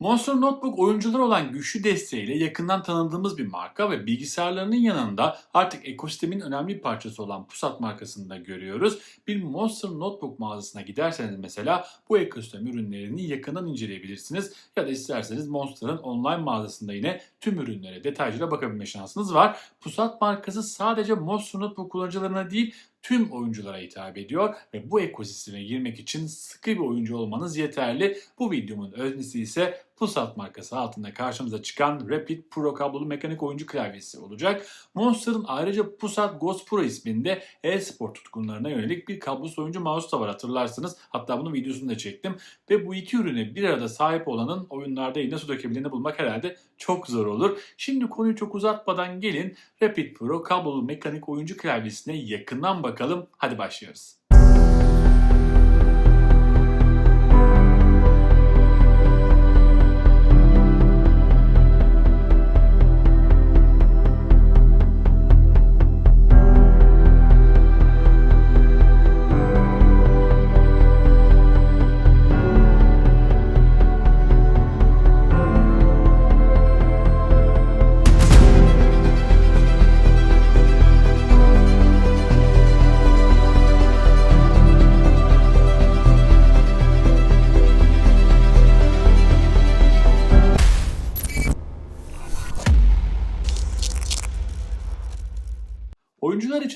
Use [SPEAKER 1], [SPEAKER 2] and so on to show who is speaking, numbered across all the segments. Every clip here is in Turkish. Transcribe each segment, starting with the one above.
[SPEAKER 1] Monster Notebook oyuncular olan güçlü desteğiyle yakından tanıdığımız bir marka ve bilgisayarlarının yanında artık ekosistemin önemli bir parçası olan Pusat markasını da görüyoruz. Bir Monster Notebook mağazasına giderseniz mesela bu ekosistem ürünlerini yakından inceleyebilirsiniz ya da isterseniz Monster'ın online mağazasında yine tüm ürünlere detaylıca bakabilme şansınız var. Pusat markası sadece Monster Notebook kullanıcılarına değil tüm oyunculara hitap ediyor ve bu ekosisteme girmek için sıkı bir oyuncu olmanız yeterli. Bu videomun öznesi ise Pusat markası altında karşımıza çıkan Rapid Pro kablolu mekanik oyuncu klavyesi olacak. Monster'ın ayrıca Pusat Ghost Pro isminde e-spor tutkunlarına yönelik bir kablosuz oyuncu mouse da var hatırlarsınız. Hatta bunun videosunu da çektim. Ve bu iki ürüne bir arada sahip olanın oyunlarda yine su dökebileni bulmak herhalde çok zor olur. Şimdi konuyu çok uzatmadan gelin Rapid Pro kablolu mekanik oyuncu klavyesine yakından bakalım. Hadi başlıyoruz.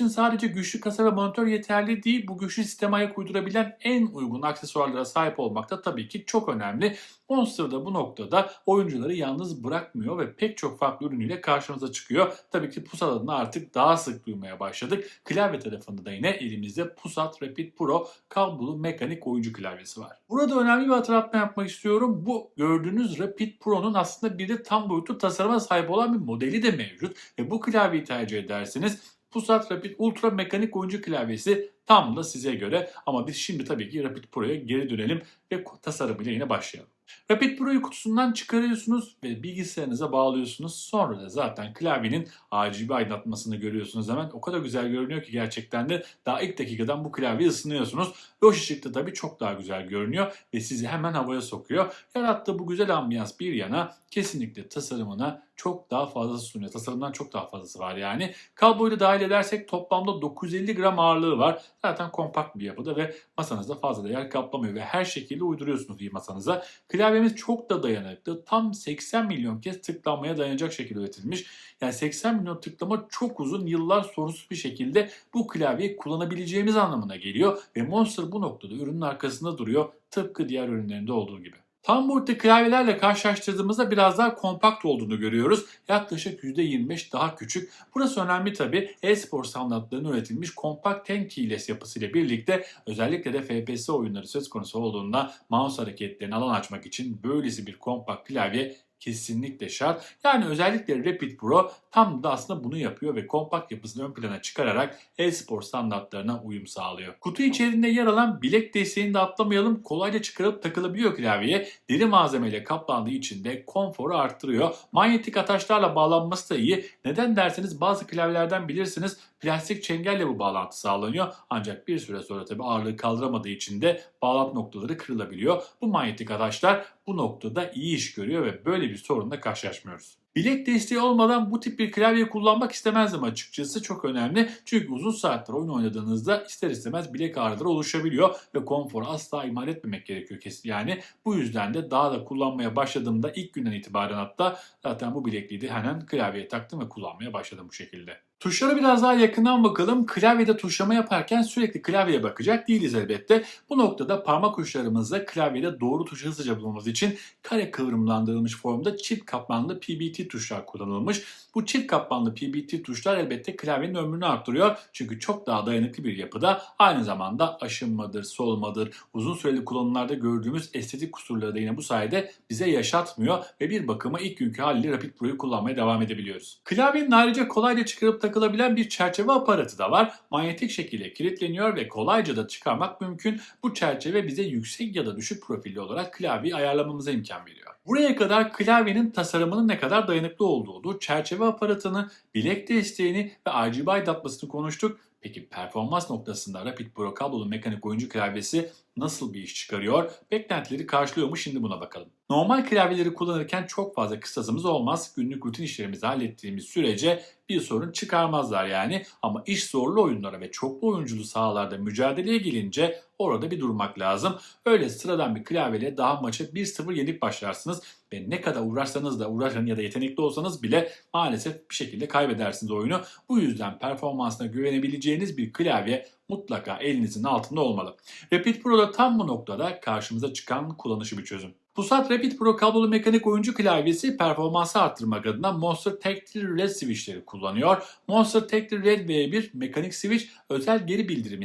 [SPEAKER 1] İçin sadece güçlü kasa ve monitör yeterli değil, bu güçlü sisteme ayak uydurabilen en uygun aksesuarlara sahip olmak da tabii ki çok önemli. Monster da bu noktada oyuncuları yalnız bırakmıyor ve pek çok farklı ürünüyle karşımıza çıkıyor. Tabii ki Pusat adını artık daha sık duymaya başladık. Klavye tarafında da yine elimizde Pusat Rapid Pro kablolu mekanik oyuncu klavyesi var. Burada önemli bir hatırlatma yapmak istiyorum. Bu gördüğünüz Rapid Pro'nun aslında bir de tam boyutlu tasarıma sahip olan bir modeli de mevcut. Ve bu klavyeyi tercih ederseniz Pusat Rapid Ultra mekanik oyuncu klavyesi tam da size göre. Ama biz şimdi tabii ki Rapid Pro'ya geri dönelim ve tasarımıyla yine başlayalım. Rapid Pro'yu kutusundan çıkarıyorsunuz ve bilgisayarınıza bağlıyorsunuz. Sonra da zaten klavyenin RGB aydınlatmasını görüyorsunuz hemen. O kadar güzel görünüyor ki gerçekten de daha ilk dakikadan bu klavyeyi ısınıyorsunuz. Loş ışıkta tabii çok daha güzel görünüyor ve sizi hemen havaya sokuyor. Yarattığı bu güzel ambiyans bir yana kesinlikle tasarımına çok daha fazlası sunuyor. Tasarımdan çok daha fazlası var yani. Kabloyu da dahil edersek toplamda 950 gram ağırlığı var. Zaten kompakt bir yapıda ve masanızda fazla da yer kaplamıyor ve her şekilde uyduruyorsunuz bir masanıza. Klavyemiz çok da dayanıklı. Tam 80 milyon kez tıklanmaya dayanacak şekilde üretilmiş. Yani 80 milyon tıklama çok uzun yıllar sorunsuz bir şekilde bu klavyeyi kullanabileceğimiz anlamına geliyor. Ve Monster bu noktada ürünün arkasında duruyor. Tıpkı diğer ürünlerinde olduğu gibi. Tam boyutta klavyelerle karşılaştırdığımızda biraz daha kompakt olduğunu görüyoruz. Yaklaşık %25 daha küçük. Burası önemli tabi. E-spor standartlarının üretilmiş kompakt 10 keyless yapısıyla birlikte özellikle de FPS oyunları söz konusu olduğunda mouse hareketlerini alan açmak için böylesi bir kompakt klavye kesinlikle şart. Yani özellikle Rapid Pro tam da aslında bunu yapıyor ve kompakt yapısını ön plana çıkararak e-spor standartlarına uyum sağlıyor. Kutu içerisinde yer alan bilek desteğini de atlamayalım. Kolayca çıkarıp takılabiliyor klavyeye. Deri malzemeyle kaplandığı için de konforu arttırıyor. Manyetik ataçlarla bağlanması da iyi. Neden derseniz bazı klavyelerden bilirsiniz plastik çengelle bu bağlantı sağlanıyor. Ancak bir süre sonra tabi ağırlığı kaldıramadığı için de bağlantı noktaları kırılabiliyor. Bu manyetik ataçlar bu noktada iyi iş görüyor ve böyle bir sorunla karşılaşmıyoruz. Bilek desteği olmadan bu tip bir klavye kullanmak istemezdim açıkçası. Çok önemli. Çünkü uzun saatler oyun oynadığınızda ister istemez bilek ağrıları oluşabiliyor ve konforu asla ihmal etmemek gerekiyor kesin. Yani bu yüzden de daha da kullanmaya başladığımda ilk günden itibaren hatta zaten bu bilekliği de hemen klavyeye taktım ve kullanmaya başladım bu şekilde. Tuşlara biraz daha yakından bakalım. Klavyede tuşlama yaparken sürekli klavyeye bakacak değiliz elbette. Bu noktada parmak uçlarımızla klavyede doğru tuşu hızlıca bulmamız için kare kıvrımlandırılmış formda çift katmanlı PBT tuşlar kullanılmış. Bu çift katmanlı PBT tuşlar elbette klavyenin ömrünü arttırıyor. Çünkü çok daha dayanıklı bir yapıda aynı zamanda aşınmadır, solmadır, uzun süreli kullanımlarda gördüğümüz estetik kusurları da yine bu sayede bize yaşatmıyor ve bir bakıma ilk günkü haliyle Rapid Pro'yu kullanmaya devam edebiliyoruz. Klavyenin ayrıca kolayca çıkarıp takılabilen bir çerçeve aparatı da var. Manyetik şekilde kilitleniyor ve kolayca da çıkarmak mümkün. Bu çerçeve bize yüksek ya da düşük profilli olarak klavyeyi ayarlamamıza imkan veriyor. Buraya kadar klavyenin tasarımının ne kadar dayanıklı olduğunu, çerçeve aparatını, bilek desteğini ve RGB aydınlatmasını konuştuk. Peki performans noktasında Rapid Pro kablolu mekanik oyuncu klavyesi nasıl bir iş çıkarıyor? Beklentileri karşılıyor mu? Şimdi buna bakalım. Normal klavyeleri kullanırken çok fazla kıstasımız olmaz. Günlük rutin işlerimizi hallettiğimiz sürece bir sorun çıkarmazlar yani. Ama iş zorlu oyunlara ve çoklu oyunculu sahalarda mücadeleye gelince orada bir durmak lazım. Öyle sıradan bir klavyeyle daha maça 1-0 yenik başlarsınız ve ne kadar uğraşsanız da uğraşın ya da yetenekli olsanız bile maalesef bir şekilde kaybedersiniz oyunu. Bu yüzden performansına güvenebileceğiniz bir klavye mutlaka elinizin altında olmalı. Rapid Pro da tam bu noktada karşımıza çıkan kullanışı bir çözüm. Pusat Rapid Pro kablolu mekanik oyuncu klavyesi performansı arttırmak adına Monster Tactile LED switchleri kullanıyor. Monster Tactile LED V1 mekanik switch özel geri bildirim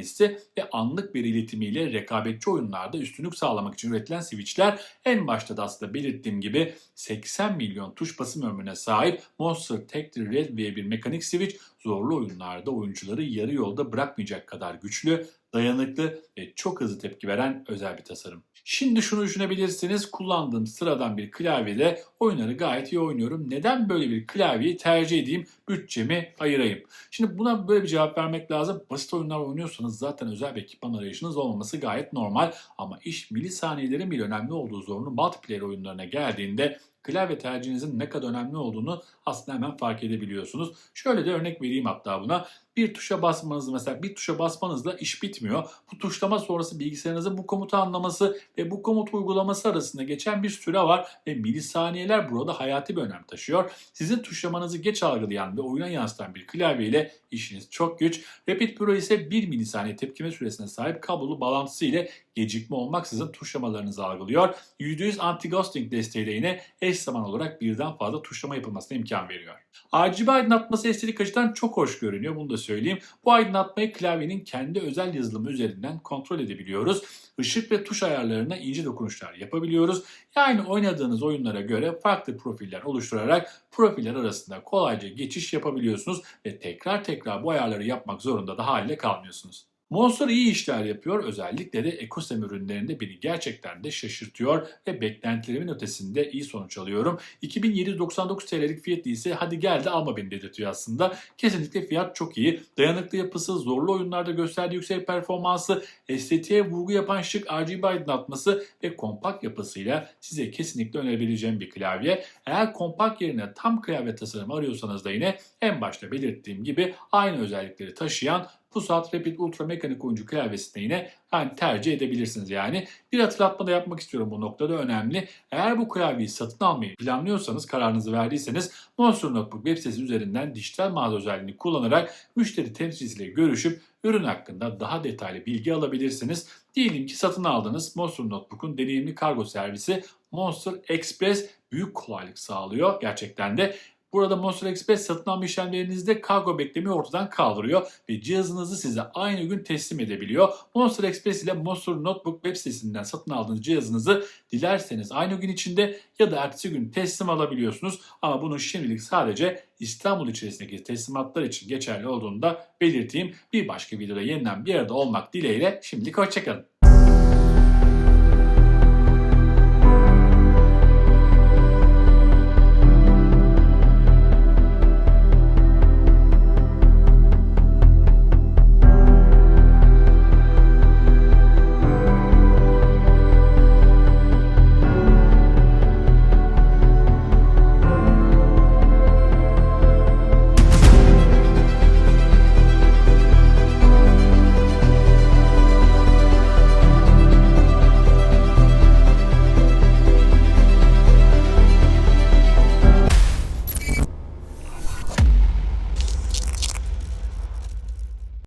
[SPEAKER 1] ve anlık bir iletimiyle rekabetçi oyunlarda üstünlük sağlamak için üretilen switchler en başta da aslında belirttiğim gibi 80 milyon tuş basım ömrüne sahip Monster Tactile LED V1 mekanik switch zorlu oyunlarda oyuncuları yarı yolda bırakmayacak kadar güçlü, dayanıklı ve çok hızlı tepki veren özel bir tasarım. Şimdi şunu düşünebilirsiniz. Kullandığım sıradan bir klavyede oyunları gayet iyi oynuyorum. Neden böyle bir klavyeyi tercih edeyim? Bütçemi ayırayım. Şimdi buna böyle bir cevap vermek lazım. Basit oyunlar oynuyorsanız zaten özel bir ekipman arayışınız olmaması gayet normal. Ama iş milisaniyelerin bile önemli olduğu zorunlu multiplayer oyunlarına geldiğinde klavye tercihinizin ne kadar önemli olduğunu aslında hemen fark edebiliyorsunuz. Şöyle de örnek vereyim hatta buna. Bir tuşa basmanız mesela bir tuşa basmanızla iş bitmiyor. Bu tuşlama sonrası bilgisayarınızın bu komutu anlaması ve bu komut uygulaması arasında geçen bir süre var ve milisaniyeler burada hayati bir önem taşıyor. Sizin tuşlamanızı geç algılayan ve oyuna yansıtan bir klavye ile işiniz çok güç. Rapid Pro ise 1 milisaniye tepkime süresine sahip kablolu bağlantısı ile gecikme olmaksızın tuşlamalarınızı algılıyor. %100 anti-ghosting desteğiyle yine eş zaman olarak birden fazla tuşlama yapılmasına imkan veriyor. RGB aydınlatması estetik açıdan çok hoş görünüyor bunu da söyleyeyim. Bu aydınlatmayı klavyenin kendi özel yazılımı üzerinden kontrol edebiliyoruz. Işık ve tuş ayarlarına ince dokunuşlar yapabiliyoruz. Yani oynadığınız oyunlara göre farklı profiller oluşturarak profiller arasında kolayca geçiş yapabiliyorsunuz ve tekrar tekrar bu ayarları yapmak zorunda da haliyle kalmıyorsunuz. Monster iyi işler yapıyor. Özellikle de ekosistem ürünlerinde beni gerçekten de şaşırtıyor ve beklentilerimin ötesinde iyi sonuç alıyorum. 2799 TL'lik fiyatı ise hadi gel de alma beni dedirtiyor aslında. Kesinlikle fiyat çok iyi. Dayanıklı yapısı, zorlu oyunlarda gösterdiği yüksek performansı, estetiğe vurgu yapan şık RGB aydınlatması ve kompakt yapısıyla size kesinlikle önerebileceğim bir klavye. Eğer kompakt yerine tam klavye tasarımı arıyorsanız da yine en başta belirttiğim gibi aynı özellikleri taşıyan Pusat Rapid Ultra mekanik oyuncu klavyesini yine yani tercih edebilirsiniz yani. Bir hatırlatma da yapmak istiyorum bu noktada önemli. Eğer bu klavyeyi satın almayı planlıyorsanız, kararınızı verdiyseniz Monster Notebook web sitesi üzerinden dijital mağaza özelliğini kullanarak müşteri temsilcisiyle görüşüp ürün hakkında daha detaylı bilgi alabilirsiniz. Diyelim ki satın aldığınız Monster Notebook'un deneyimli kargo servisi Monster Express büyük kolaylık sağlıyor gerçekten de. Burada Monster Express satın alma işlemlerinizde kargo beklemi ortadan kaldırıyor ve cihazınızı size aynı gün teslim edebiliyor. Monster Express ile Monster Notebook web sitesinden satın aldığınız cihazınızı dilerseniz aynı gün içinde ya da ertesi gün teslim alabiliyorsunuz. Ama bunun şimdilik sadece İstanbul içerisindeki teslimatlar için geçerli olduğunu da belirteyim. Bir başka videoda yeniden bir arada olmak dileğiyle şimdilik hoşçakalın.